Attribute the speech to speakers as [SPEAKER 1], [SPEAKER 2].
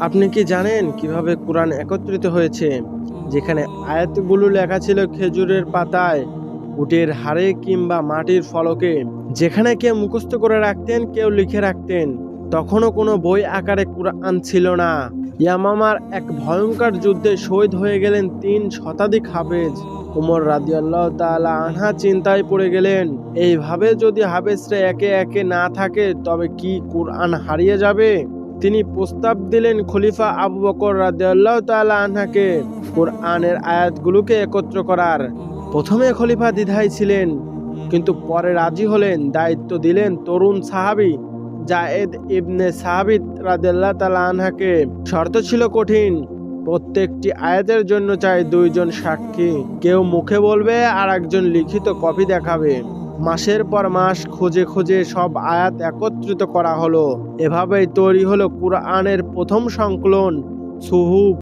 [SPEAKER 1] আপনি কি জানেন কীভাবে কোরআন একত্রিত হয়েছে? যেখানে আয়াতগুলো লেখা ছিল খেজুরের পাতায়, উটের হাড়ে কিংবা মাটির ফলকে। যেখানে কেউ মুখস্থ করে রাখতেন, কেউ লিখে রাখতেন। তখনও কোনো বই আকারে কোরআন ছিল না। ইয়ামামার এক ভয়ঙ্কর যুদ্ধে শহীদ হয়ে গেলেন তিন শতাধিক হাফেজ। উমর রাদিয়াল্লাহ তাআলা আনহা চিন্তায় পড়ে গেলেন, এইভাবে যদি হাফেজরা একে একে না থাকে, তবে কি কোরআন হারিয়ে যাবে? তিনি প্রস্তাব দিলেন খলিফা আবু বকর রাদিয়াল্লাহু তাআলা আনহাকে কোরআনের আয়াতগুলোকে একত্র করার। প্রথমে খলিফা দ্বিধায় ছিলেন, কিন্তু পরে রাজি হলেন, দায়িত্ব দিলেন তরুণ সাহাবী জায়েদ ইবনে সাহাবিদ রাদিয়াল্লাহু তাআলা আনহাকে। শর্ত ছিল কঠিন, প্রত্যেকটি আয়াতের জন্য চাই দুইজন সাক্ষী। কেউ মুখে বলবে আর একজন লিখিত কপি দেখাবে। মাসের পর মাস খুঁজে খুঁজে সব আয়াত একত্রিত করা হলো। এভাবেই তৈরি হলো কুরআনের প্রথম সংকলন সুহুফ